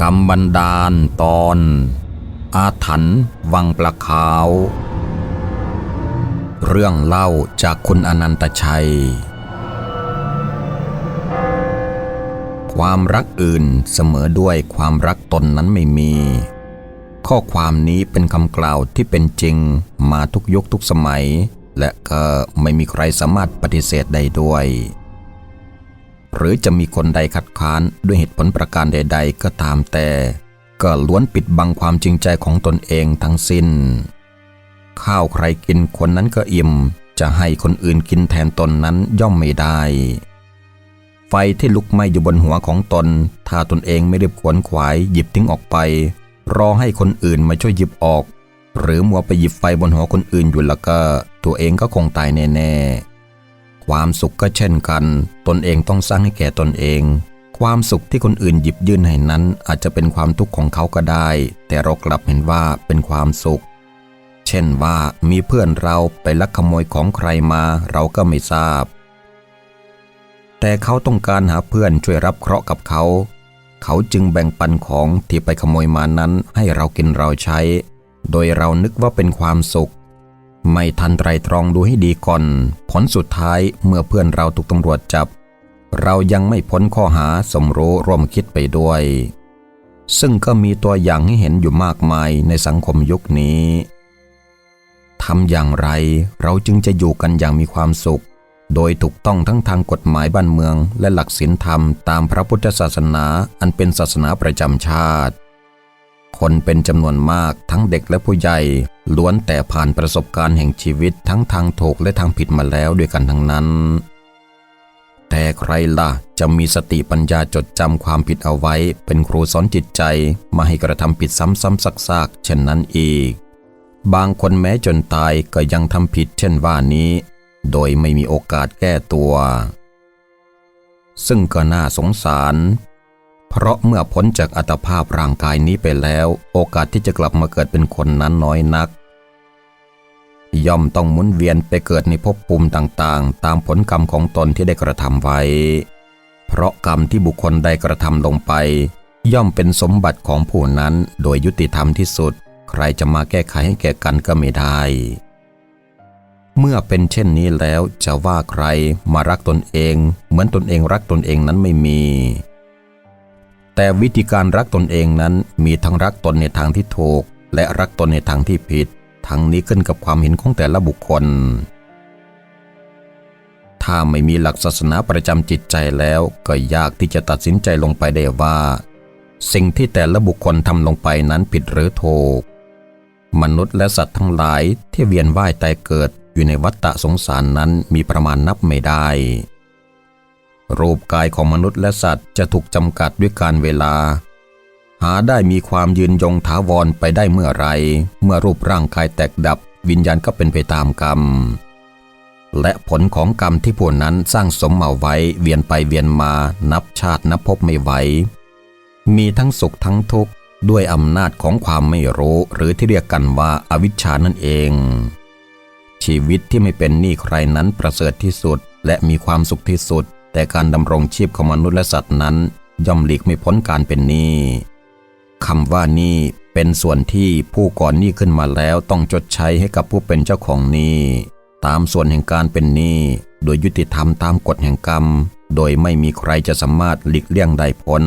กรรมบันดาลตอน อาถรรพ์วังปลาขาว เรื่องเล่าจากคุณอนันตชัย ความรักอื่นเสมอด้วยความรักตนนั้นไม่มี ข้อความนี้เป็นคำกล่าวที่เป็นจริงมาทุกยุคทุกสมัย และก็ไม่มีใครสามารถปฏิเสธได้ด้วย หรือจะมีคนใดคัดค้านด้วยเหตุผลประการใด ๆ ก็ตามแต่ ก็ล้วนปิดบังความจริงใจของตนเองทั้งสิ้น ข้าวใครกินคนนั้นก็อิ่ม จะให้คนอื่นกินแทนตนนั้นย่อมไม่ได้ ไฟที่ลุกไหม้อยู่บนหัวของตน ถ้าตนเองไม่รีบขวนขวายหยิบทิ้งออกไป รอให้คนอื่นมาช่วยหยิบออก หรือมัวไปหยิบไฟบนหัวคนอื่นอยู่แล้วก็ ตัวเองก็คงตายแน่ๆ ความสุขก็เช่นกัน ตนเองต้องสร้างให้แก่ตนเอง ความสุขที่คนอื่นหยิบยื่นให้นั้น อาจจะเป็นความทุกข์ของเขาก็ได้ แต่เรากลับเห็นว่าเป็นความสุข เช่นว่ามีเพื่อนเราไปลักขโมยของใครมาเราก็ไม่ทราบ แต่เขาต้องการหาเพื่อนช่วยรับเคราะห์กับเขา เขาจึงแบ่งปันของที่ไปขโมยมานั้นให้เรากินเราใช้ โดยเรานึกว่าเป็นความสุข ไม่ทันไตรตรองดูให้ดีก่อน ผลสุดท้ายเมื่อเพื่อนเราถูกตำรวจจับ เรายังไม่พ้นข้อหาสมรู้ร่วมคิดไปด้วย ซึ่งก็มีตัวอย่างให้เห็นอยู่มากมายในสังคมยุคนี้ทำอย่างไรเราจึงจะอยู่กันอย่างมีความสุข โดยถูกต้องทั้งทางกฎหมายบ้านเมือง และหลักศีลธรรมตามพระพุทธศาสนาอันเป็นศาสนาประจำชาติ คนเป็นจำนวนมากทั้งเด็กและผู้ใหญ่ ล้วนแต่ผ่านประสบการณ์แห่งชีวิตทั้งทางถูกและทางผิดมาแล้วด้วยกันทั้งนั้น แต่ใครล่ะจะมีสติปัญญาจดจำความผิดเอาไว้ เป็นครูสอนจิตใจมาให้กระทำผิดซ้ำๆซักๆเช่นนั้นอีก บางคนแม้จนตายก็ยังทำผิดเช่นว่านี้ โดยไม่มีโอกาสแก้ตัว ซึ่งก็น่าสงสาร เพราะเมื่อพ้นจากอัตภาพร่างกายนี้ไปแล้ว โอกาสที่จะกลับมาเกิดเป็นคนนั้นน้อยนัก ย่อมต้องหมุนเวียนไปเกิดในภพภูมิต่างๆ ตามผลกรรมของตนที่ได้กระทำไว้ เพราะกรรมที่บุคคลใดกระทำลงไป ย่อมเป็นสมบัติของผู้นั้นโดยยุติธรรมที่สุด ใครจะมาแก้ไขให้แก่กันก็ไม่ได้เมื่อเป็นเช่นนี้แล้วจะว่าใครมารักตนเอง เหมือนตนเองรักตนเองนั้นไม่มี แต่วิธีการรักตนเองนั้นมีทั้งรักตนในทางที่ถูก และรักตนในทางที่ผิด ทั้งนี้ขึ้นกับความเห็นของแต่ละบุคคล ถ้าไม่มีหลักศาสนาประจำจิตใจแล้วก็ยากที่จะตัดสินใจลงไปได้ว่า สิ่งที่แต่ละบุคคลทำลงไปนั้นผิดหรือถูก มนุษย์และสัตว์ทั้งหลายที่เวียนว่ายตายเกิดอยู่ในวัฏฏะสงสารนั้นมีประมาณนับไม่ได้ รูปกายของมนุษย์และสัตว์จะถูกจำกัดด้วยการเวลา หาได้มีความยืนยงถาวรไปได้เมื่อไร เมื่อรูปร่างกายแตกดับ วิญญาณก็เป็นไปตามกรรม และผลของกรรมที่ผู้นั้นสร้างสมเอาไว้เวียนไปเวียนมานับชาตินับภพไม่ไหวมีทั้งสุขทั้งทุกข์ด้วยอำนาจของความไม่รู้หรือที่เรียกกันว่าอาวิชชานั่นเอง ชีวิตที่ไม่เป็นหนี้ใครนั้นประเสริฐที่สุดและมีความสุขที่สุด แต่การดำรงชีพของมนุษย์และสัตว์นั้น ย่อมหลีกไม่พ้นการเป็นหนี้คำว่าหนี้เป็นส่วนที่ผู้ก่อนหนี้ขึ้นมาแล้วต้องจดใช้ให้กับผู้เป็นเจ้าของหนี้ตามส่วนแห่งการเป็นหนี้โดยยุติธรรมตามกฎแห่งกรรม โดยไม่มีใครจะสามารถหลีกเลี่ยงได้พ้น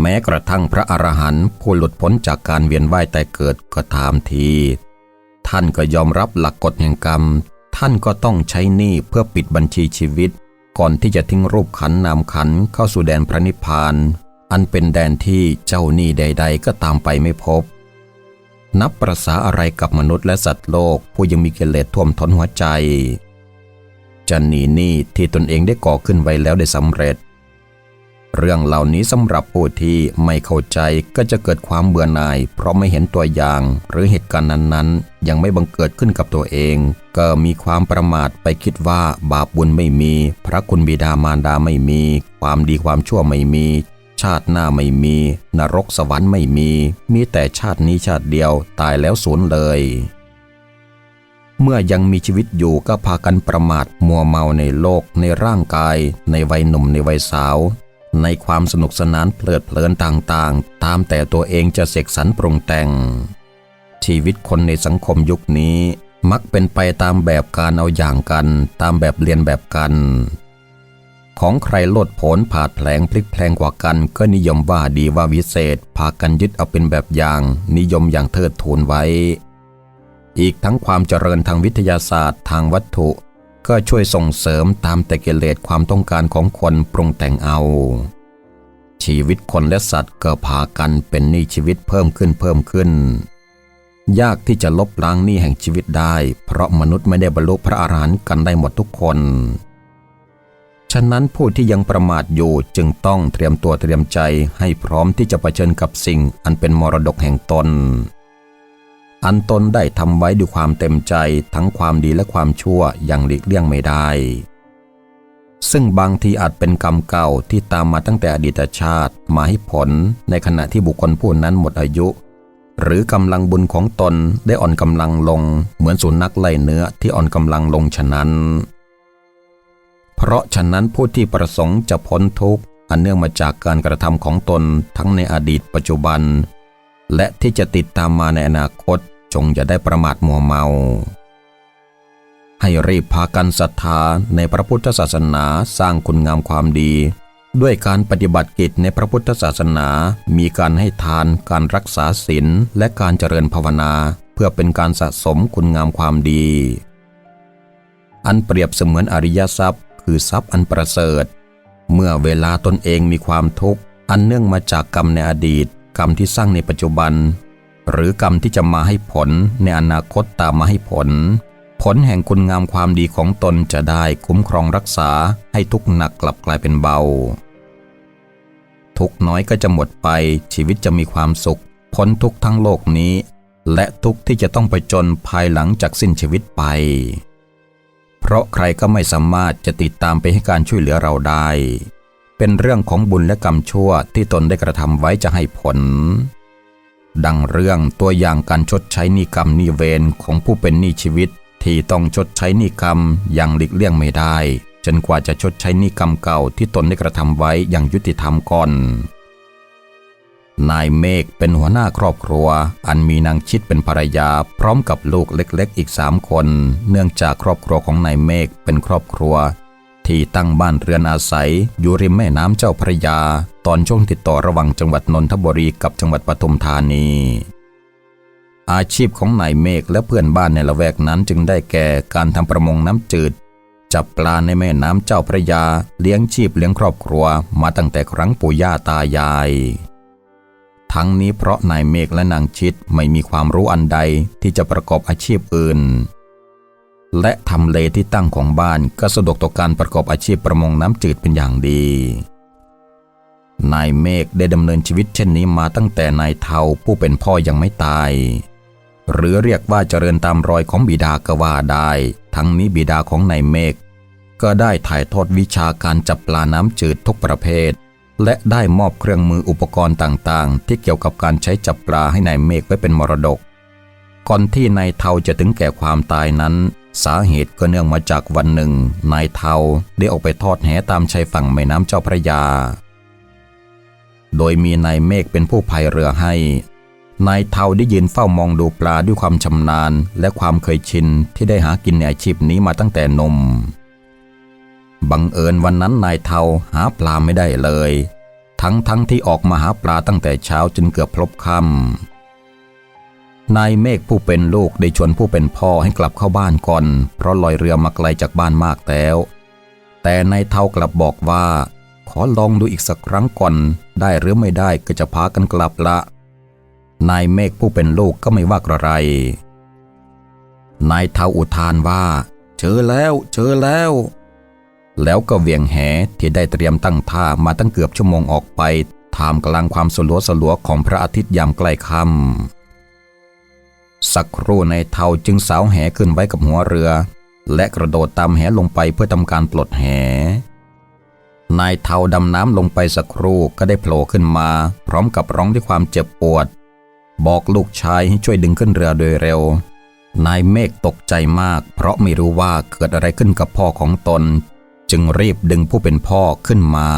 แม้กระทั่งพระอรหันต์ผู้หลุดพ้นจากการเวียนว่ายตายเกิดก็ตามที ท่านก็ยอมรับหลักกฎแห่งกรรม ท่านก็ต้องใช้หนี้เพื่อปิดบัญชีชีวิต ก่อนที่จะทิ้งรูปขันนามขันเข้าสู่แดนพระนิพพาน อันเป็นแดนที่เจ้าหนี้ใด ๆ ก็ตามไปไม่พบ นับประษาอะไรกับมนุษย์และสัตว์โลกผู้ยังมีกิเลสท่วมท้นหัวใจจะหนีหนี้ที่ตนเองได้ก่อขึ้นไว้แล้วได้สำเร็จ เรื่องเหล่านี้สำหรับผู้ที่ไม่เข้าใจก็จะเกิดความเบื่อหน่าย เพราะไม่เห็นตัวอย่าง หรือเหตุการณ์นั้นๆ ยังไม่บังเกิดขึ้นกับตัวเอง ก็มีความประมาทไปคิดว่าบาปบุญไม่มี พระคุณบิดามารดาไม่มี ความดีความชั่วไม่มี ชาติหน้าไม่มี นรกสวรรค์ไม่มี มีแต่ชาตินี้ชาติเดียวตายแล้วสูญเลยเมื่อยังมีชีวิตอยู่ก็พากันประมาทมัวเมาในโลกในร่างกาย ในวัยหนุ่มในวัยสาว ในความสนุกสนานเพลิดเพลินต่างๆ ตามแต่ตัวเองจะเสกสรรปรุงแต่ง ชีวิตคนในสังคมยุคนี้ มักเป็นไปตามแบบการเอาอย่างกัน ตามแบบเรียนแบบกัน ของใครโลดโผนผาดแผลงพลิกแพลงกว่ากันก็นิยมว่าดีว่าวิเศษ พากันยึดเอาเป็นแบบอย่าง นิยมอย่างเทิดทูนไว้ อีกทั้งความเจริญทางวิทยาศาสตร์ทางวัตถุ ก็ช่วยส่งเสริมตามแต่กิเลสความต้องการของคนปรุงแต่งเอา ชีวิตคนและสัตว์ก็พากันเป็นหนี้ชีวิตเพิ่มขึ้นเพิ่มขึ้น ยากที่จะลบล้างหนี้แห่งชีวิตได้ เพราะมนุษย์ไม่ได้บรรลุพระอรหันต์กันได้หมดทุกคน ฉะนั้นผู้ที่ยังประมาทอยู่จึงต้องเตรียมตัวเตรียมใจให้พร้อมที่จะะเผชิญกับสิ่งอันเป็นมรดกแห่งตน อันตนได้ทำไว้ด้วยความเต็มใจทั้งความดีและความชั่วอย่างหลีกเลี่ยงไม่ได้ ซึ่งบางทีอาจเป็นกรรมเก่าที่ตามมาตั้งแต่อดีตชาติมาให้ผลในขณะที่บุคคลผู้นั้นหมดอายุ หรือกำลังบุญของตนได้อ่อนกำลังลง เหมือนสุนัขไล่เนื้อที่อ่อนกำลังลงฉะนั้น เพราะฉะนั้นผู้ที่ประสงค์จะพ้นทุกข์อันเนื่องมาจากการกระทำของตนทั้งในอดีตปัจจุบันและที่จะติดตามมาในอนาคต จงอย่าได้ประมาทมัวเมา ให้รีบพากันศรัทธาในพระพุทธศาสนาสร้างคุณงามความดี ด้วยการปฏิบัติกิจในพระพุทธศาสนา มีการให้ทานการรักษาศีลและการเจริญภาวนา เพื่อเป็นการสะสมคุณงามความดี อันเปรียบเสมือนอริยทรัพย์ คือทรัพย์อันประเสริฐ เมื่อเวลาตนเองมีความทุกข์อันเนื่องมาจากกรรมในอดีตกรรมที่สร้างในปัจจุบัน หรือกรรมที่จะมาให้ผลในอนาคตตามมาให้ผล ผลแห่งคุณงามความดีของตนจะได้คุ้มครองรักษาให้ทุกหนักกลับกลายเป็นเบา ทุกน้อยก็จะหมดไปชีวิตจะมีความสุข พ้นทุกทั้งโลกนี้ และทุกที่จะต้องไปจนภายหลังจากสิ้นชีวิตไป เพราะใครก็ไม่สามารถจะติดตามไปให้การช่วยเหลือเราได้ เป็นเรื่องของบุญและกรรมชั่วที่ตนได้กระทำไว้จะให้ผล ดังเรื่องตัวอย่างการชดใช้หนี้กรรมหนี้เวรของผู้เป็นหนี้ชีวิต ที่ต้องชดใช้หนี้กรรมอย่างหลีกเลี่ยงไม่ได้ จนกว่าจะชดใช้หนี้กรรมเก่าที่ตนได้กระทำไว้อย่างยุติธรรมก่อน นายเมฆเป็นหัวหน้าครอบครัว อันมีนางชิดเป็นภรรยา พร้อมกับลูกเล็กๆ อีกสามคน เนื่องจากครอบครัวของนายเมฆเป็นครอบครัว ที่ตั้งบ้านเรือนอาศัย อยู่ริมแม่น้ำเจ้าพระยา ตอนช่วงติดต่อระหว่างจังหวัดนนทบุรีกับจังหวัดปทุมธานี อาชีพของนายเมฆและเพื่อนบ้านในละแวกนั้นจึงได้แก่การทำประมงน้ำจืด จับปลาในแม่น้ำเจ้าพระยา เลี้ยงชีพเลี้ยงครอบครัว มาตั้งแต่ครั้งปู่ย่าตายาย ทั้งนี้เพราะนายเมฆและนางชิดไม่มีความรู้อันใดที่จะประกอบอาชีพอื่น และทำเลที่ตั้งของบ้านก็สะดวกต่อการประกอบอาชีพประมงน้ำจืดเป็นอย่างดี นายเมฆได้ดำเนินชีวิตเช่นนี้มาตั้งแต่นายเทาผู้เป็นพ่อยังไม่ตาย หรือเรียกว่าเจริญตามรอยของบิดาก็ว่าได้ ทั้งนี้บิดาของนายเมฆก็ได้ถ่ายทอดวิชาการจับปลาน้ำจืดทุกประเภท และได้มอบเครื่องมืออุปกรณ์ต่างๆ ที่เกี่ยวกับการใช้จับปลาให้นายเมฆไว้เป็นมรดก ก่อนที่นายเทาจะถึงแก่ความตายนั้น สาเหตุก็เนื่องมาจากวันหนึ่ง นายเทาได้ออกไปทอดแหตามชายฝั่งแม่น้ำเจ้าพระยา โดยมีนายเมฆเป็นผู้พายเรือให้ นายเทาได้ยืนเฝ้ามองดูปลาด้วยความชำนาญ และความเคยชินที่ได้หากินในอาชีพนี้มาตั้งแต่นม บังเอิญวันนั้นนายเทาหาปลาไม่ได้เลย ทั้งทั้งที่ออกมาหาปลาตั้งแต่เช้าจนเกือบพลบค่ำ นายเมฆผู้เป็นลูกได้ชวนผู้เป็นพ่อให้กลับเข้าบ้านก่อน เพราะลอยเรือมาไกลจากบ้านมากแล้ว แต่นายเทากลับบอกว่า ขอลองดูอีกสักครั้งก่อน ได้หรือไม่ได้ก็จะพากันกลับละ นายเมฆผู้เป็นลูกก็ไม่ว่ากระไร นายเทาอุทานว่า เจอแล้วเจอแล้ว แล้วก็เวียงแหที่ได้เตรียมตั้งท่ามาตั้งเกือบชั่วโมงออกไป ท่ามกลางความสลัวสลัวของพระอาทิตย์ยามใกล้ค่ำ สักครู่ในเทาจึงสาวแหขึ้นไว้กับหัวเรือ และกระโดดตามแหลงไปเพื่อทำการปลดแห นายเทาดำน้ำลงไปสักครู่ก็ได้โผล่ขึ้นมา พร้อมกับร้องด้วยความเจ็บปวด บอกลูกชายให้ช่วยดึงขึ้นเรือโดยเร็ว นายเมฆตกใจมาก เพราะไม่รู้ว่าเกิดอะไรขึ้นกับพ่อของตน จึงรีบดึงผู้เป็นพ่อขึ้นมา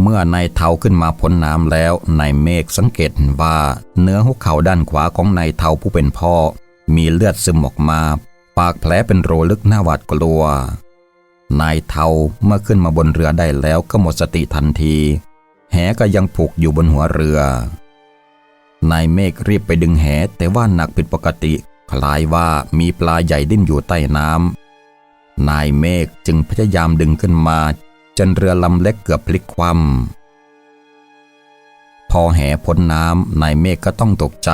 เมื่อนายเทาขึ้นมาพ้นน้ำแล้วนายเมฆสังเกตว่า เนื้อหัวเข่าด้านขวาของนายเทาผู้เป็นพ่อ มีเลือดซึมออกมา ปากแผลเป็นโรลึกหน้าหวาดกลัวนายเทาเมื่อขึ้นมาบนเรือได้แล้วก็หมดสติทันที แหก็ยังผูกอยู่บนหัวเรือนายเมฆรีบไปดึงแหแต่ว่าหนักผิดปกติ คล้ายว่ามีปลาใหญ่ดิ้นอยู่ใต้น้ำนายเมฆจึงพยายามดึงขึ้นมา จนเรือลำเล็กเกือบพลิกคว่ำพอแหพ้นน้ำนายเมฆก็ต้องตกใจ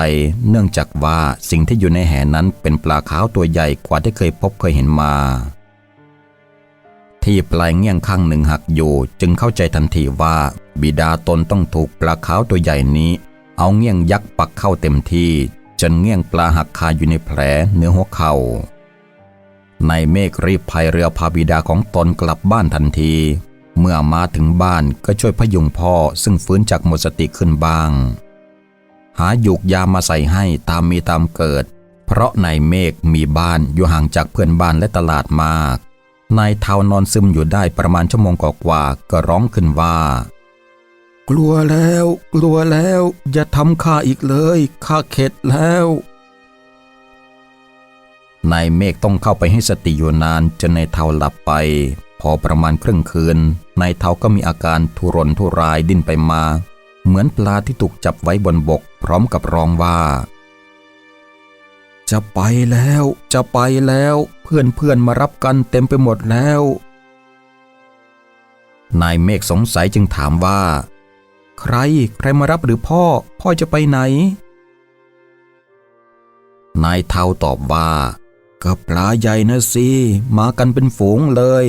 เนื่องจากว่าสิ่งที่อยู่ในแหนั้นเป็นปลาขาวตัวใหญ่กว่าที่เคยพบเคยเห็นมา ที่ปลายเงี้ยงข้างหนึ่งหักอยู่ จึงเข้าใจทันทีว่า บิดาตนต้องถูกปลาขาวตัวใหญ่นี้ เอาเงี้ยงยักษ์ปักเข้าเต็มที่ จนเงี้ยงปลาหักคาอยู่ในแผลเนื้อหัวเข่า นายเมฆรีบพายเรือพาบิดาของตนกลับบ้านทันที เมื่อมาถึงบ้านก็ช่วยพยุงพ่อซึ่งฟื้นจากหมดสติขึ้นบ้าง หาหยูกยามาใส่ให้ตามมีตามเกิด เพราะนายเมฆมีบ้านอยู่ห่างจากเพื่อนบ้านและตลาดมาก นายเทานอนซึมอยู่ได้ประมาณชั่วโมงกว่าก็ร้องขึ้นว่า กลัวแล้ว กลัวแล้ว อย่าทำข้าอีกเลยข้าเข็ดแล้ว นายเมฆต้องเข้าไปให้สติอยู่นานจนนายเทาหลับไป พอประมาณครึ่งคืนนายเทาก็มีอาการทุรนทุรายดิ้นไปมา เหมือนปลาที่ถูกจับไว้บนบก พร้อมกับร้องว่า จะไปแล้ว จะไปแล้ว เพื่อนเพื่อนมารับกันเต็มไปหมดแล้ว นายเมฆสงสัยจึงถามว่า ใครใครมารับหรือพ่อ พ่อจะไปไหนนายเทาตอบว่า ก็ปลาใหญ่นะสิ มากันเป็นฝูงเลย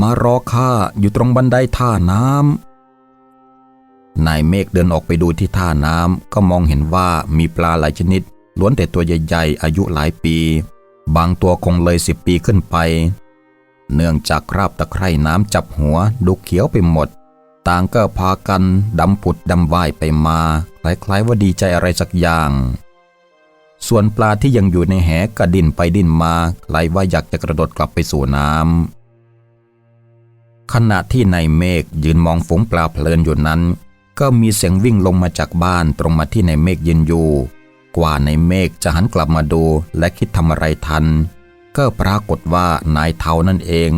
มารอข้าอยู่ตรงบันไดท่าน้ำนายเมฆเดินออกไปดูที่ท่าน้ำก็มองเห็นว่ามีปลาหลายชนิด ล้วนแต่ตัวใหญ่ๆ อายุหลายปี บางตัวคงเลยสิบปีขึ้นไป เนื่องจากคราบตะไคร่น้ำจับหัวดูเขียวไปหมด ต่างก็พากันดำผุดดำว่ายไปมา คล้ายๆว่าดีใจอะไรสักอย่าง ส่วนปลาที่ยังอยู่ในแหก็ดิ้นไปดิ้นมาคล้ายว่าอยากจะกระโดดกลับไปสู่น้ำขณะที่นายเมฆยืนมองฝูงปลาเพลินอยู่นั้น ก็มีเสียงวิ่งลงมาจากบ้านตรงมาที่นายเมฆยืนอยู่ กว่านายเมฆจะหันกลับมาดูและคิดทำอะไรทัน ก็ปรากฏว่านายเทานั่นเอง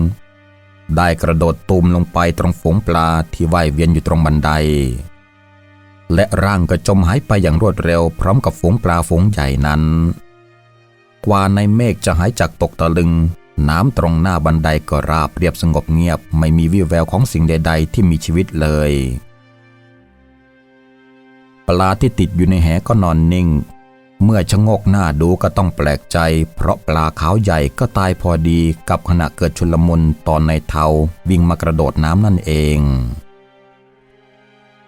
ได้กระโดดตูมลงไปตรงฝูงปลาที่ว่ายเวียนอยู่ตรงบันได และร่างก็จมหายไปอย่างรวดเร็ว พร้อมกับฝูงปลาฝูงใหญ่นั้น กว่าในเมฆจะหายจากตกตะลึง น้ำตรงหน้าบันไดก็ราบเรียบสงบเงียบ ไม่มีวี่แววของสิ่งใด ๆ ที่มีชีวิตเลย ปลาที่ติดอยู่ในแหก็นอนนิ่ง เมื่อชะงกหน้าดูก็ต้องแปลกใจ เพราะปลาขาวใหญ่ก็ตายพอดีกับขณะเกิดชุลมุนตอนในเทาวิ่งมากระโดดน้ำนั่นเอง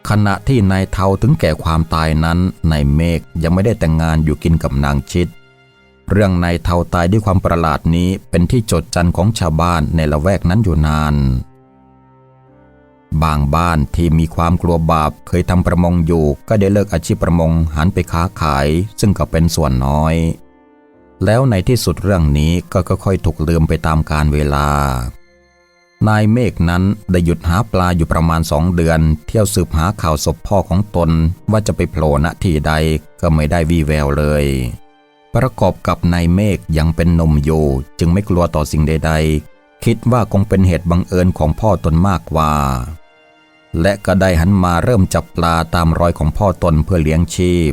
ขณะที่นายเทาถึงแก่ความตายนั้นนายเมฆยังไม่ได้แต่งงานอยู่กินกับนางชิด เรื่องนายเทาตายด้วยความประหลาดนี้เป็นที่จดจันของชาวบ้านในละแวกนั้นอยู่นาน บางบ้านที่มีความกลัวบาปเคยทำประมงอยู่ ก็ได้เลิกอาชีพประมงหันไปค้าขาย ซึ่งก็เป็นส่วนน้อย แล้วในที่สุดเรื่องนี้ก็ค่อยๆถูกลืมไปตามกาลเวลา นายเมฆนั้นได้หยุดหาปลาอยู่ประมาณสองเดือน เที่ยวสืบหาข่าวศพพ่อของตนว่าจะไปโผล่ณที่ใดก็ไม่ได้วี่แววเลย ประกอบกับนายเมฆยังเป็นนมอยู่จึงไม่กลัวต่อสิ่งใด ๆ คิดว่าคงเป็นเหตุบังเอิญของพ่อตนมากกว่า และก็ได้หันมาเริ่มจับปลาตามรอยของพ่อตนเพื่อเลี้ยงชีพ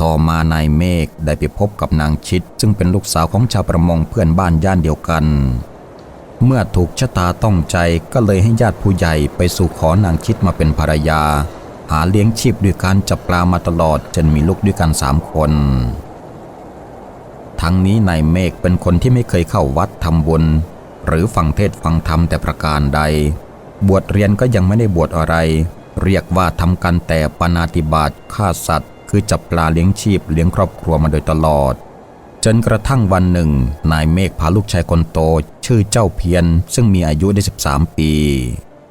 ต่อมานายเมฆได้ไปพบกับนางชิด ซึ่งเป็นลูกสาวของชาวประมงเพื่อนบ้านย่านเดียวกัน เมื่อถูกชะตาต้องใจก็เลยให้ญาติผู้ใหญ่ไปสู่ขอนางชิดมาเป็นภรรยา หาเลี้ยงชีพด้วยการจับปลามาตลอดจนมีลูกด้วยกันสามคน ทั้งนี้นายเมฆเป็นคนที่ไม่เคยเข้าวัดทำบุญหรือฟังเทศฟังธรรมแต่ประการใด บวชเรียนก็ยังไม่ได้บวชอะไร เรียกว่าทำกันแต่ปนาติบาตฆ่าสัตว์ คือจับปลาเลี้ยงชีพเลี้ยงครอบครัวมาโดยตลอด จนกระทั่งวันหนึ่ง นายเมฆพาลูกชายคนโต ชื่อเจ้าเพียรซึ่งมีอายุได้ 13 ปี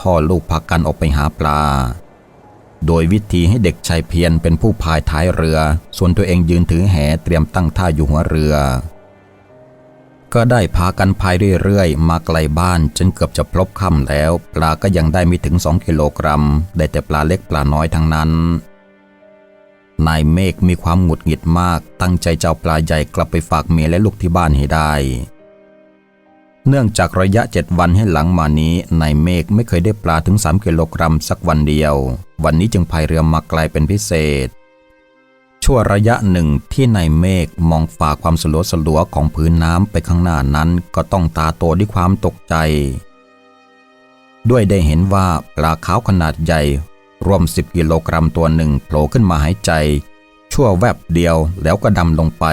พ่อลูกพากันออกไปหาปลา โดยวิธีให้เด็กชายเพียรเป็นผู้พายท้ายเรือ ส่วนตัวเองยืนถือแหเตรียมตั้งท่าอยู่หัวเรือ ก็ได้พากันพายเรื่อยๆ มาไกลบ้านจนเกือบจะพลบค่ำแล้ว ปลาก็ยังได้ไม่ถึงสองกิโลกรัม ได้แต่ปลาเล็กปลาน้อยทั้งนั้น นายเมฆมีความหงุดหงิดมาก ตั้งใจจะเอาปลาใหญ่กลับไปฝากเมียและลูกที่บ้านให้ได้ เนื่องจากระยะเจ็ดวันให้หลังมานี้นายเมฆไม่เคยได้ปลาถึง 3กิโลกรัมสักวันเดียว วันนี้จึงพายเรือมาไกลเป็นพิเศษ ชั่วระยะหนึ่งที่นายเมฆมองฝ่าความสลัวสลัวของพื้นน้ำไปข้างหน้านั้น ก็ต้องตาโตด้วยความตกใจด้วยได้เห็นว่าปลาขาวขนาดใหญ่ รวม 10 กิโลกรัมตัวหนึ่งโผล่ขึ้นมาหายใจ ชั่วแวบเดียวแล้วก็ดำลงไป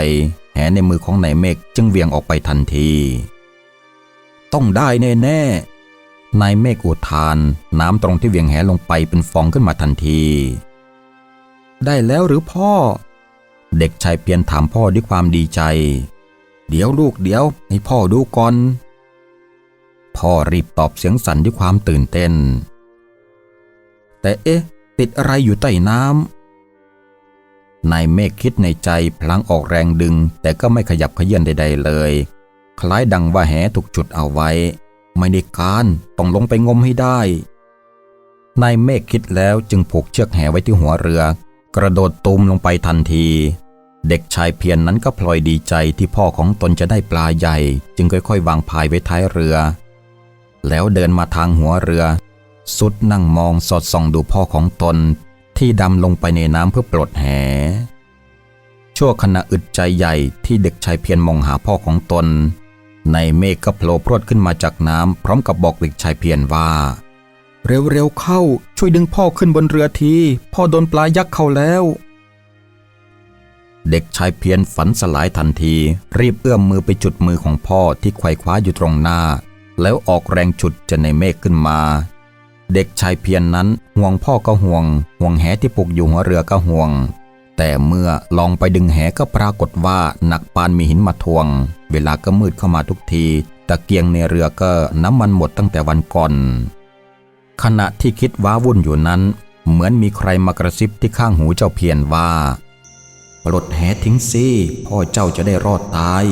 แหในมือของนายเมฆจึงเวียงออกไปทันที ต้องได้แน่ๆนายเมฆอุทาน น้ำตรงที่เวียงแหลงไปเป็นฟองขึ้นมาทันที ได้แล้วหรือพ่อ เด็กชายเพียนถามพ่อด้วยความดีใจ เดี๋ยวลูกเดี๋ยวให้พ่อดูก่อน พ่อรีบตอบเสียงสั่นด้วยความตื่นเต้น แต่เอ๊ะ ติดอะไรอยู่ใต้น้ำนายเมฆคิดในใจพลางออกแรงดึง แต่ก็ไม่ขยับเขยื่อนใด ๆ เลย คล้ายดังว่าแหถูกจุดเอาไว้ ไม่ได้การต้องลงไปงมให้ได้นายเมฆคิดแล้วจึงผูกเชือกแหไว้ที่หัวเรือ กระโดดตูมลงไปทันที เด็กชายเพียรนนั้นก็พลอยดีใจที่พ่อของตนจะได้ปลาใหญ่ จึงค่อยๆ วางพายไว้ท้ายเรือ แล้วเดินมาทางหัวเรือ สุดนั่งมองสอดส่องดูพ่อของตนที่ดำลงไปในน้ำเพื่อปลดแห ชั่วขณะอึดใจใหญ่ที่เด็กชายเพียรมองหาพ่อของตน ในเมฆก็โผล่พรวดขึ้นมาจากน้ำพร้อมกับบอกเด็กชายเพียรว่า เร็วๆเข้าช่วยดึงพ่อขึ้นบนเรือทีพ่อโดนปลายักษ์เข้าแล้ว เด็กชายเพียรฝันสลายทันที รีบเอื้อมมือไปจุดมือของพ่อที่ไขว่คว้าอยู่ตรงหน้า แล้วออกแรงฉุดจะในเมฆขึ้นมา เด็กชายเพียรนนั้นห่วงพ่อก็ห่วง ห่วงแหที่ผูกอยู่หัวเรือก็ห่วง แต่เมื่อลองไปดึงแหก็ปรากฏว่าหนักปานมีหินมาทวง เวลาก็มืดเข้ามาทุกที ตะเกียงในเรือก็น้ำมันหมดตั้งแต่วันก่อน ขณะที่คิดว้าวุ่นอยู่นั้น เหมือนมีใครมากระซิบที่ข้างหูเจ้าเพียรว่าปลดแหทิ้งสิพ่อเจ้าจะได้รอดตาย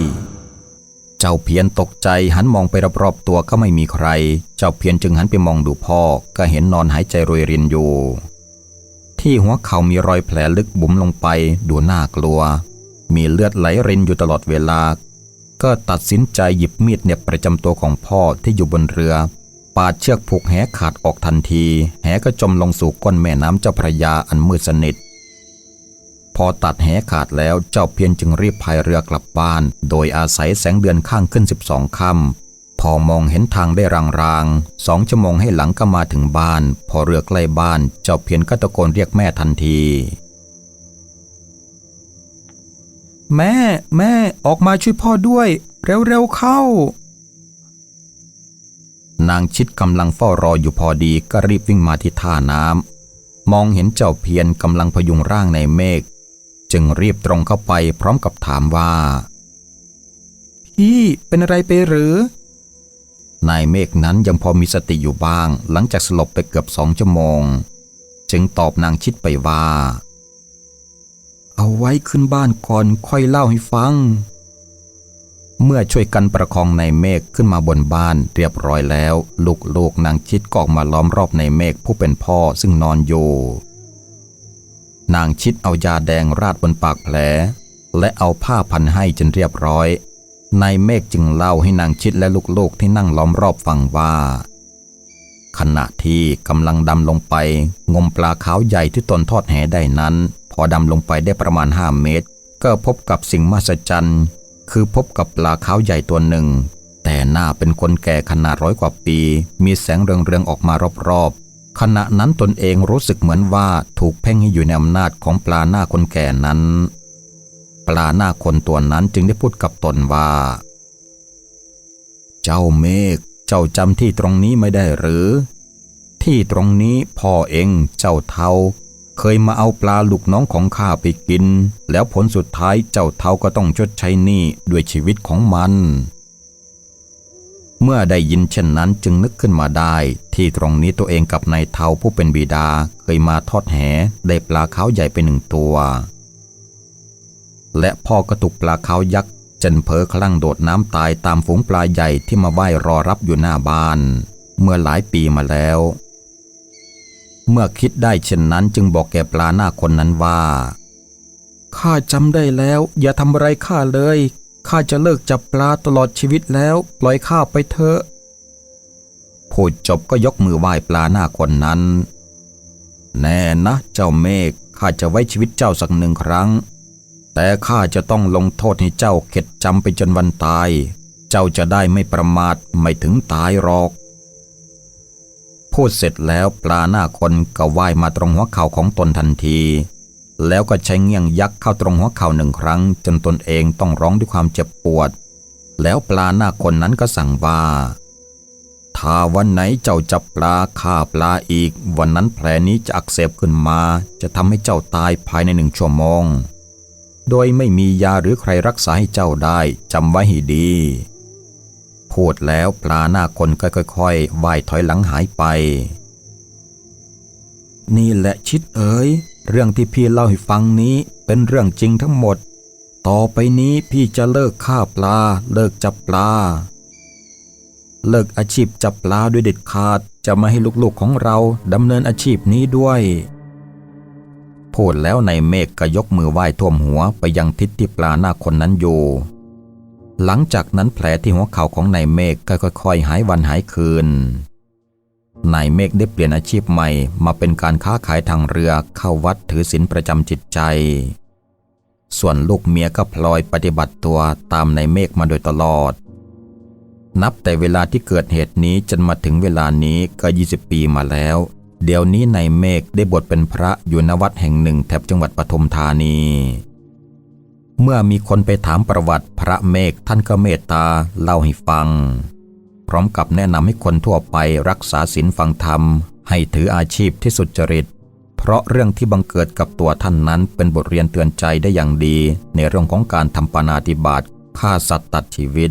เจ้าเพียรตกใจหันมองไปรอบๆตัวก็ไม่มีใคร เจ้าเพียรจึงหันไปมองดูพ่อก็เห็นนอนหายใจรวยรินอยู่ ที่หัวเข่ามีรอยแผลลึกบุ๋มลงไปดูน่ากลัว มีเลือดไหลรินอยู่ตลอดเวลา ก็ตัดสินใจหยิบมีดเหน็บประจำตัวของพ่อที่อยู่บนเรือ ปาดเชือกผูกแหขาดออกทันที แหก็จมลงสู่ก้นแม่น้ำเจ้าพระยาอันมืดสนิท อตัดแหขาดแล้วเจ้าเพียรจึงรีบพายเรือกลับบ้าน โดยอาศัยแสงเดือนข้างขึ้น 12ค่ำพอมองเห็นทางได้รางๆสองชั่วโมงให้หลังก็มาถึงบ้าน พอเรือใกล้บ้าน เจ้าเพียรก็ตะโกนเรียกแม่ทันที แม่ แม่ออกมาช่วยพ่อด้วย เร็วๆเข้านางชิดกำลังเฝ้ารออยู่พอดีก็รีบวิ่งมาที่ท่าน้ำมองเห็นเจ้าเพียรกำลังพยุงร่างในเมฆ จึงรีบตรงเข้าไปพร้อมกับถามว่า พี่เป็นอะไรไปหรือนายเมฆนั้นยังพอมีสติอยู่บ้าง หลังจากสลบไปเกือบสองชั่วโมง จึงตอบนางชิดไปว่า เอาไว้ขึ้นบ้านก่อนค่อยเล่าให้ฟัง เมื่อช่วยกันประคองนายเมฆขึ้นมาบนบ้านเรียบร้อยแล้ว ลูกๆนางชิดกออกมาล้อมรอบนายเมฆผู้เป็นพ่อซึ่งนอนอยู่ นางชิดเอายาแดงราดบนปากแผล และเอาผ้าพันให้จนเรียบร้อย นายเมฆจึงเล่าให้นางชิดและลูกๆที่นั่งล้อมรอบฟังว่า ขณะที่กำลังดำลงไป งมปลาขาวใหญ่ที่ตนทอดแหได้นั้น พอดำลงไปได้ประมาณ 5 เมตร ก็พบกับสิ่งมหัศจรรย์ คือพบกับปลาขาวใหญ่ตัวหนึ่ง แต่หน้าเป็นคนแก่ขนาดร้อยกว่าปี มีแสงเรืองๆออกมารอบ ขณะนั้นตนเองรู้สึกเหมือนว่าถูกเพ่งให้อยู่ในอำนาจของปลาหน้าคนแก่นั้น ปลาหน้าคนตัวนั้นจึงได้พูดกับตนว่า เจ้าเมฆเจ้าจำที่ตรงนี้ไม่ได้หรือ ที่ตรงนี้พ่อเองเจ้าเทาเคยมาเอาปลาลูกน้องของข้าไปกิน แล้วผลสุดท้ายเจ้าเทาก็ต้องชดใช้หนี้ด้วยชีวิตของมัน เมื่อได้ยินเช่นนั้นจึงนึกขึ้นมาได้ ที่ตรงนี้ตัวเองกับนายเทาผู้เป็นบิดาเคยมาทอดแหได้ปลาขาวใหญ่ไปหนึ่งตัว และพ่อก็ถูกปลาขาวยักษ์จนเผลอคลั่งโดดน้ำตายตามฝูงปลาใหญ่ที่มาว่ายรอรับอยู่หน้าบ้าน เมื่อหลายปีมาแล้ว เมื่อคิดได้เช่นนั้นจึงบอกแก่ปลาหน้าคนนั้นว่าข้าจำได้แล้ว อย่าทำอะไรข้าเลย ข้าจะเลิกจับปลาตลอดชีวิตแล้ว ปล่อยข้าไปเถอะพูดจบก็ยกมือไหว้ปลาหน้าคนนั้น แน่นะเจ้าเมฆข้าจะไว้ชีวิตเจ้าสักหนึ่งครั้ง แต่ข้าจะต้องลงโทษให้เจ้าเข็ดจำไปจนวันตาย เจ้าจะได้ไม่ประมาทไม่ถึงตายหรอก พูดเสร็จแล้วปลาหน้าคนก็ว่ายมาตรงหัวเข่าของตนทันที แล้วก็ใช้เงี่ยงยักษ์เข้าตรงหัวเข่าหนึ่งครั้ง จนตนเองต้องร้องด้วยความเจ็บปวด แล้วปลาหน้าคนนั้นก็สั่งว่าถ้าวันไหนเจ้าจับปลาฆ่าปลาอีก วันนั้นแผลนี้จะอักเสบขึ้นมา จะทำให้เจ้าตายภายในหนึ่งชั่วโมง โดยไม่มียาหรือใครรักษาให้เจ้าได้จำไว้ให้ดี พูดแล้วปลาหน้าคนก็ค่อยๆว่ายถอยหลังหายไป นี่แหละชิดเอ๋ย เรื่องที่พี่เล่าให้ฟังนี้เป็นเรื่องจริงทั้งหมด ต่อไปนี้พี่จะเลิกฆ่าปลา เลิกจับปลา เลิกอาชีพจับปลาด้วยเด็ดขาดจะไม่ให้ลูกๆของเราดำเนินอาชีพนี้ด้วยพูดแล้วในเมฆก็ยกมือไหว้ท่วมหัวไปยังทิศที่ปลาหน้าคนนั้นอยู่ หลังจากนั้นแผลที่หัวเข่าของนายเมฆก็ค่อยๆ หายวันหายคืน นายเมฆได้เปลี่ยนอาชีพใหม่ มาเป็นการค้าขายทางเรือเข้าวัดถือศีลประจำจิตใจ ส่วนลูกเมียก็พลอยปฏิบัติตัวตามนายเมฆมาโดยตลอด นับแต่เวลาที่เกิดเหตุนี้จนมาถึงเวลานี้ก็ 20 ปีมาแล้ว เดี๋ยวนี้นายเมฆได้บวชเป็นพระอยู่ณวัดแห่งหนึ่งแถบจังหวัดปทุมธานีเมื่อมีคนไปถามประวัติพระเมฆท่านก็เมตตาเล่าให้ฟัง พร้อมกับแนะนำให้คนทั่วไปรักษาศีลฟังธรรม ให้ถืออาชีพที่สุจริต เพราะเรื่องที่บังเกิดกับตัวท่านนั้นเป็นบทเรียนเตือนใจได้อย่างดี ในเรื่องของการทำปานาติบาตฆ่าสัตว์ตัดชีวิต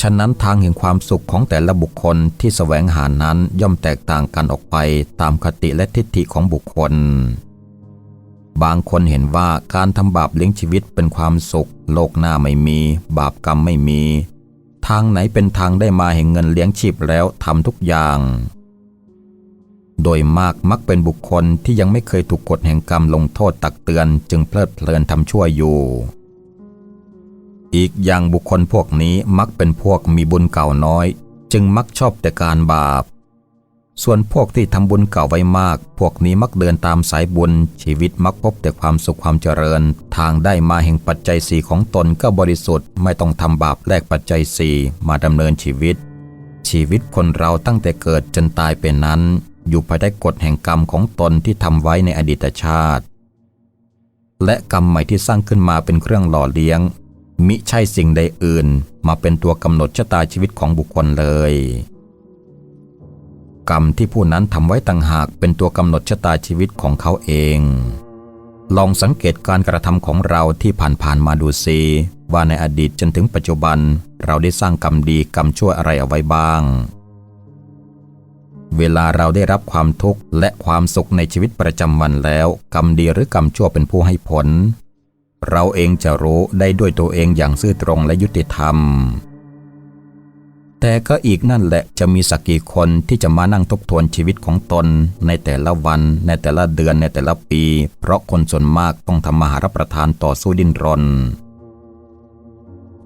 ฉะนั้นทางแห่งความสุขของแต่ละบุคคลที่แสวงหานั้นย่อมแตกต่างกันออกไปตามคติและทิฏฐิของบุคคลบางคนเห็นว่าการทำบาปเลี้ยงชีวิตเป็นความสุข โลกหน้าไม่มี บาปกรรมไม่มี ทางไหนเป็นทางได้มาแห่งเงินเลี้ยงชีพแล้วทำทุกอย่าง โดยมากมักเป็นบุคคลที่ยังไม่เคยถูกกฎแห่งกรรมลงโทษตักเตือนจึงเพลิดเพลินทำชั่วอยู่ อีกอย่างบุคคลพวกนี้มักเป็นพวกมีบุญเก่าน้อย จึงมักชอบแต่การบาป ส่วนพวกที่ทำบุญเก่าไว้มาก พวกนี้มักเดินตามสายบุญ ชีวิตมักพบแต่ความสุขความเจริญ ทางได้มาแห่งปัจจัยสี่ของตนก็บริสุทธิ์ ไม่ต้องทำบาปแลกปัจจัยสี่มาดำเนินชีวิต ชีวิตคนเราตั้งแต่เกิดจนตายเป็นนั้น อยู่ภายใต้กฎแห่งกรรมของตนที่ทำไว้ในอดีตชาติ และกรรมใหม่ที่สร้างขึ้นมาเป็นเครื่องหล่อเลี้ยง มิใช่สิ่งใดอื่น มาเป็นตัวกำหนดชะตาชีวิตของบุคคลเลย กรรมที่ผู้นั้นทำไว้ต่างหากเป็นตัวกำหนดชะตาชีวิตของเขาเอง ลองสังเกตการกระทำของเราที่ผ่านๆมาดูซิว่าในอดีตจนถึงปัจจุบัน เราได้สร้างกรรมดีกรรมชั่วอะไรเอาไว้บ้าง เวลาเราได้รับความทุกข์และความสุขในชีวิตประจำวันแล้ว กรรมดีหรือกรรมชั่วเป็นผู้ให้ผล เราเองจะรู้ได้ด้วยตัวเองอย่างซื่อตรงและยุติธรรม แต่ก็อีกนั่นแหละจะมีสักกี่คนที่จะมานั่งทบทวนชีวิตของตน ในแต่ละวันในแต่ละเดือนในแต่ละปี เพราะคนส่วนมากต้องทำมาหารับประทานต่อสู้ดิ้นรน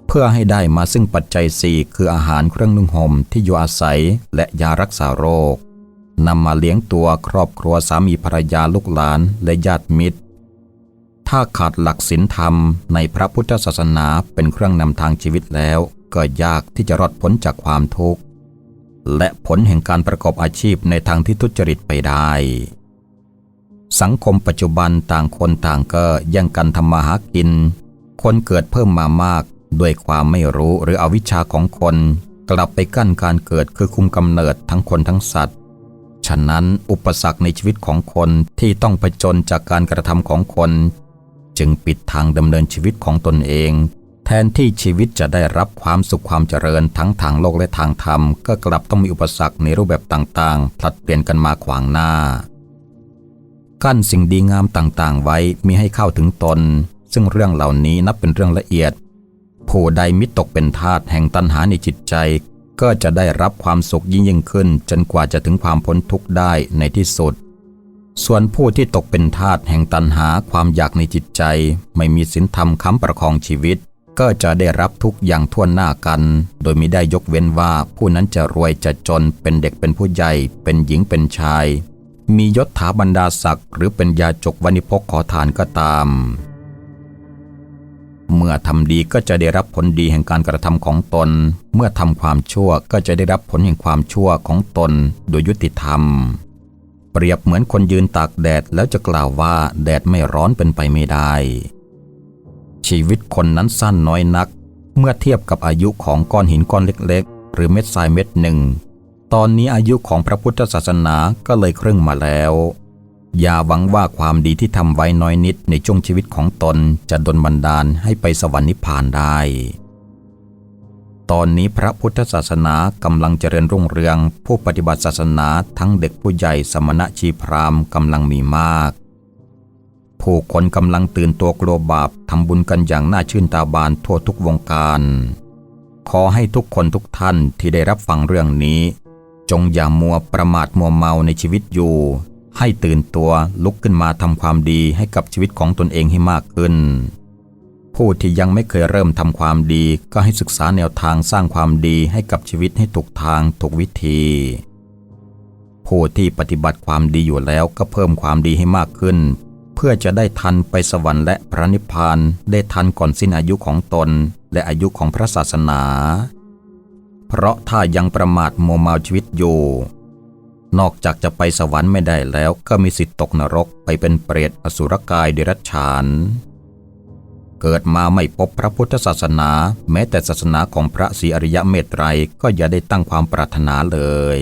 เพื่อให้ได้มาซึ่งปัจจัยสี่คืออาหารเครื่องนุ่งห่มที่อยู่อาศัยและยารักษาโรคนำมาเลี้ยงตัวครอบครัวสามีภรรยาลูกหลานและญาติมิตร ถ้าขาดหลักศีลธรรมในพระพุทธศาสนาเป็นเครื่องนำทางชีวิตแล้ว ก็ยากที่จะรอดพ้นจากความทุกข์ และผลแห่งการประกอบอาชีพในทางที่ทุจริตไปได้ สังคมปัจจุบันต่างคนต่างก็ย่งกันทำมาหากิน คนเกิดเพิ่มมามากด้วยความไม่รู้หรืออวิชชาของคน กลับไปกั้นการเกิดคือคุมกำเนิดทั้งคนทั้งสัตว์ ฉะนั้นอุปสรรคในชีวิตของคนที่ต้องผจญจากการกระทำของคน จึงปิดทางดำเนินชีวิตของตนเอง ทนที่ชีวิตจะได้รับความสุขความเจริญทั้งทางโลกและทางธรรม ก็กลับต้องมีอุปสรรคในรูปแบบต่างๆผลัดเปลี่ยนกันมาขวางหน้า กั้นสิ่งดีงามต่างๆ ไว้มิให้เข้าถึงตน ซึ่งเรื่องเหล่านี้นับเป็นเรื่องละเอียด ผู้ใดมิตกเป็นทาสแห่งตัณหาในจิตใจ ก็จะได้รับความสุขยิ่งยิ่งขึ้น จนกว่าจะถึงความพ้นทุกข์ได้ในที่สุดส่วนผู้ที่ตกเป็นทาสแห่งตัณหาความอยากในจิตใจ ไม่มีศีลธรรมค้ำประคองชีวิต ก็จะได้รับทุกอย่างทั่วหน้ากัน โดยมิได้ยกเว้นว่าผู้นั้นจะรวยจะจนเป็นเด็กเป็นผู้ใหญ่ เป็นหญิงเป็นชาย มียศถาบรรดาศักดิ์หรือเป็นยาจกวณิพกขอทานก็ตาม เมื่อทำดีก็จะได้รับผลดีแห่งการกระทำของตน เมื่อทำความชั่วก็จะได้รับผลแห่งความชั่วของตน โดยยุติธรรม เปรียบเหมือนคนยืนตากแดดแล้วจะกล่าวว่าแดดไม่ร้อนเป็นไปไม่ได้ ชีวิตคนนั้นสั้นน้อยนัก เมื่อเทียบกับอายุของก้อนหินก้อนเล็ก ๆ หรือเม็ดทรายเม็ดหนึ่ง ตอนนี้อายุของพระพุทธศาสนาก็เลยครึ่งมาแล้ว อย่าหวังว่าความดีที่ทำไว้น้อยนิดในช่วงชีวิตของตนจะดลบันดาลให้ไปสวรรค์นิพพานได้ ตอนนี้พระพุทธศาสนากำลังเจริญรุ่งเรือง ผู้ปฏิบัติศาสนาทั้งเด็กผู้ใหญ่สมณะชีพราหมณ์กำลังมีมาก ผู้คนกำลังตื่นตัวกลัวบาปทำบุญกันอย่างน่าชื่นตาบานทั่วทุกวงการ ขอให้ทุกคนทุกท่านที่ได้รับฟังเรื่องนี้ จงอย่ามัวประมาทมัวเมาในชีวิตอยู่ ให้ตื่นตัวลุกขึ้นมาทำความดีให้กับชีวิตของตนเองให้มากขึ้น ผู้ที่ยังไม่เคยเริ่มทำความดีก็ให้ศึกษาแนวทางสร้างความดีให้กับชีวิตให้ถูกทางถูกวิธีผู้ที่ปฏิบัติความดีอยู่แล้วก็เพิ่มความดีให้มากขึ้น พื่อจะได้ทันไปสวรรค์และพระนิพพานได้ทันก่อนสิ้นอายุของตนและอายุของพระศาสนา เพราะถ้ายังประมาทโมเมาชีวิตอยู่นอกจากจะไปสวรรค์ไม่ได้แล้วก็มีสิทธิ์ตกนรกไปเป็นเปรตอสุรกายเดรัจฉาน เกิดมาไม่พบพระพุทธศาสนา แม้แต่ศาสนาของพระศรีอริยเมตไตรก็อย่าได้ตั้งความปรารถนาเลย